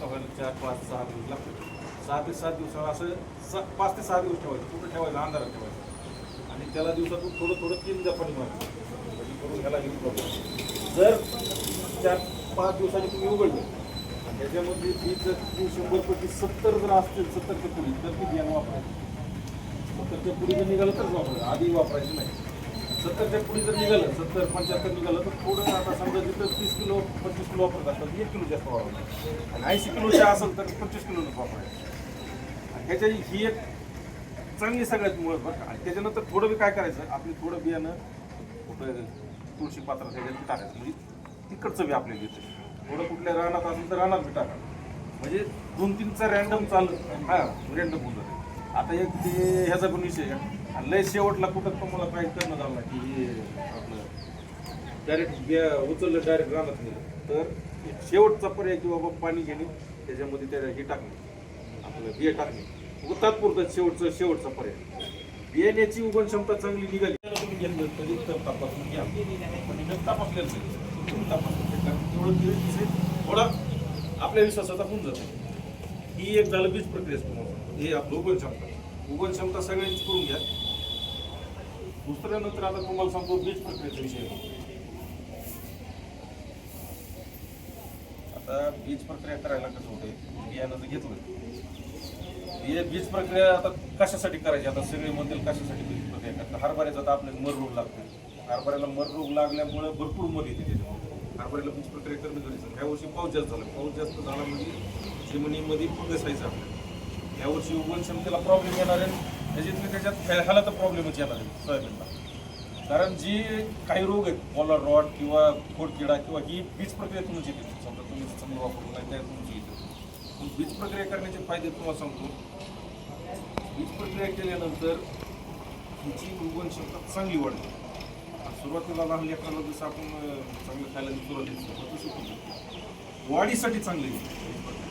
क्षमता चार पाच सहा दिवस लागतात. सहा ते सात दिवसाला असं सा पाच ते सहा दिवस ठेवायचं. कुठं ठेवायचं अंधारात ठेवायचं. आणि त्याला दिवसातून थोडं थोडं तीन जपानी मारायचं म्हणजे करून ह्याला घेऊन प्रॉब्लेम जर चार पाच दिवसांनी तुम्ही उघडलं त्याच्यामध्ये ती जर ती शंभर पैकी सत्तर जर असतील सत्तरच्या पुढे तर ती बियाणं वापरायचं. सत्तरच्या पुढे जर निघालं तरच वापरायचं. आधी वापरायचं नाही. सत्तरच्या पुढे जर निघालं सत्तर पंच्याहत्तर निघालं तर थोडं आता समजा तिथं तीस किलो पंचवीस किलो वापरत असतात एक किलो जास्त वापरतात आणि ऐंशी किलोच्या असेल तर पंचवीस किलो वापरायचं आणि ह्याच्या ही एक चांगली सगळ्यात मुळ बरं आणि त्याच्यानंतर थोडं बी काय करायचं आपली थोडं बियाणं कुठं तुळशी पात्रात त्याच्यात टाकायचं. म्हणजे तिकडचं बी आपल्याला येतं. थोडं कुठल्या रानात असेल तर रानात बी टाका. म्हणजे दोन तीनचा रॅन्डम चालू हां रॅन्डम होऊन जाते. आता एक ते ह्याचा पण विषय आहे. आणि लय शेवटला कुठं पण मला काय करणं झालं की हे आपलं डायरेक्ट बिया उचललं डायरेक्ट रानात नेलं. तर एक शेवटचा पर्याय की बाबा पाणी घेणे त्याच्यामध्ये त्या हे टाकणे. आपलं बिया टाकणे. तात्पुरतं शेवटचं शेवटचा पर्याय. बियाण्याची उगवण क्षमता चांगली निघाली. तुम्ही घेतलं तरी तपासून घ्या. पण तपासलेलं नाही. तपासून तेवढं विषय थोडा आपल्या विश्वासाचा होऊन जातो. ही एक झालं बीज प्रक्रिया तुम्हाला. हे आपलं उगवण क्षमता. उगवण क्षमता सगळ्यांची करून घ्या. दुसऱ्यानंतर आता तुम्हाला सांगतो बीज प्रक्रियेचा विषय. आता बीज प्रक्रिया करायला कसं होते बियाणं जर घेतलं हे बीज प्रक्रिया आता कशासाठी करायची? आता सगळे म्हणतील कशासाठी बीज प्रक्रिया करतात? हरभऱ्याचा आता आपल्याला मर रोग लागतो हरभऱ्याला मर रोग लागल्यामुळे भरपूर मर येते त्याच्यामध्ये. हरभऱ्याला बीज प्रक्रिया करणं गरजेचं आहे. ह्या वर्षी पाऊस जास्त झाला. पाऊस जास्त झाला म्हणजे जमिनीमध्ये फुगस व्हायचं आपल्याला यावर्षी वर्षी उगवण प्रॉब्लेम येणार आहे. त्याच्यातले त्याच्यात ह्याला तर प्रॉब्लेमच येणार आहे सोयाबीनला. कारण जी काही रोग आहेत पॉलर रॉड किंवा खोडकिडा किंवा ही बीज प्रक्रियेतूनच येते. समजा तुम्ही समजा वापरलं नाही त्यातूनच येते. पण बीज प्रक्रिया करण्याचे फायदे तुम्हाला सांगतो. बीज प्रक्रिया केल्यानंतर हिची उगवणक्षमता चांगली वाढते. सुरुवातीला लहान लेकराला जसं आपण चांगलं खायला सुरुवात तसं वाढीसाठी चांगली प्रक्रिया.